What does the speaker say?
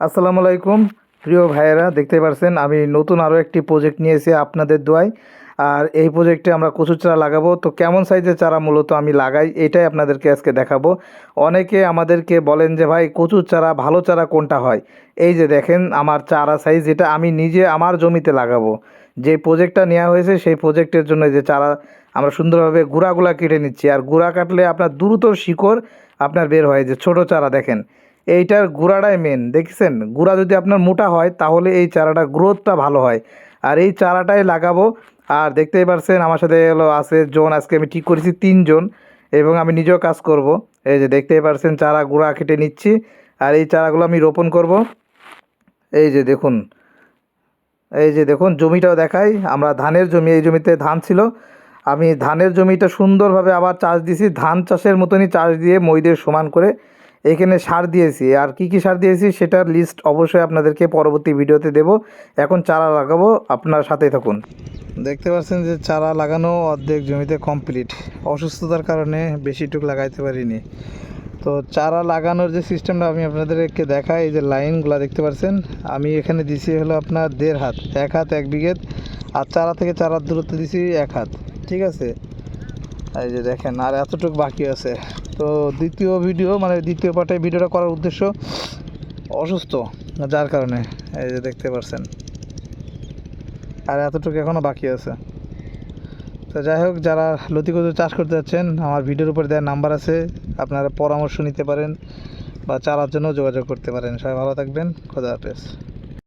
আসসালামু আলাইকুম, প্রিয় ভাইয়েরা দেখতে পারছেন, আমি নতুন আরও একটি প্রজেক্ট নিয়েছি আপনাদের দোয়ায়। আর এই প্রজেক্টে আমরা কচুর চারা লাগাবো। তো কেমন সাইজের চারা মূলত আমি লাগাই, এটাই আপনাদেরকে আজকে দেখাবো। অনেকে আমাদেরকে বলেন যে, ভাই, কচুর চারা, ভালো চারা কোনটা হয়? এই যে দেখেন, আমার চারা সাইজ এটা আমি নিজে আমার জমিতে লাগাবো। যে প্রজেক্টটা নেওয়া হয়েছে, সেই প্রজেক্টের জন্য যে চারা আমরা সুন্দরভাবে গুঁড়াগুলা কেটে নিচ্ছি। আর গুঁড়া কাটলে আপনার দ্রুত শিকড় আপনার বের হয়। যে ছোট চারা দেখেন এইটার গুঁড়াটাই মেন দেখছেন? গুঁড়া যদি আপনার মোটা হয়, তাহলে এই চারাটা গ্রোথটা ভালো হয়। আর এই চারাটাই লাগাবো। আর দেখতেই পারছেন, আমার সাথে হলো আছে জন, আজকে আমি ঠিক করেছি তিনজন, এবং আমি নিজেও কাজ করব। এই যে দেখতেই পারছেন, চারা গুঁড়া কেটে নিচ্ছি। আর এই চারাগুলো আমি রোপণ করব। এই যে দেখুন, এই যে দেখুন, জমিটাও দেখাই। আমরা ধানের জমি, এই জমিতে ধান ছিল। আমি ধানের জমিটা সুন্দরভাবে আবার চাষ দিয়েছি ধান চাষের মতনই চাষ দিয়ে মইদের সমান করে এখানে সার দিয়েছি। আর কি কি সার দিয়েছি সেটার লিস্ট অবশ্যই আপনাদেরকে পরবর্তী ভিডিওতে দেব। এখন চারা লাগাবো, আপনার সাথেই থাকুন। দেখতে পাচ্ছেন যে চারা লাগানো অর্ধেক জমিতে কমপ্লিট অসুস্থতার কারণে বেশিটুক লাগাইতে পারিনি। তো চারা লাগানোর যে সিস্টেমটা আমি আপনাদেরকে দেখাই, এই যে লাইনগুলো দেখতে পাচ্ছেন, আমি এখানে দিছি হলো আপনার দেড় হাত। এক হাত এক বিঘেত আর চারা থেকে চারার দূরত্ব দিছি এক হাত। ঠিক আছে? এই যে দেখেন, আর এতটুকু বাকি আছে। তো দ্বিতীয় ভিডিও মানে দ্বিতীয় পার্টে ভিডিওটা করার উদ্দেশ্য অসুস্থ, যার কারণে, এই যে দেখতে পাচ্ছেন আর এতটুকু এখনও বাকি আছে। তো যাই হোক, যারা লতিকজু চাষ করতে যাচ্ছেন, আমার ভিডিওর উপর দেওয়ার নাম্বার আছে। আপনারা পরামর্শ নিতে পারেন বা চারার জন্য যোগাযোগ করতে পারেন। সবাই ভালো থাকবেন। খোদা হাফেজ।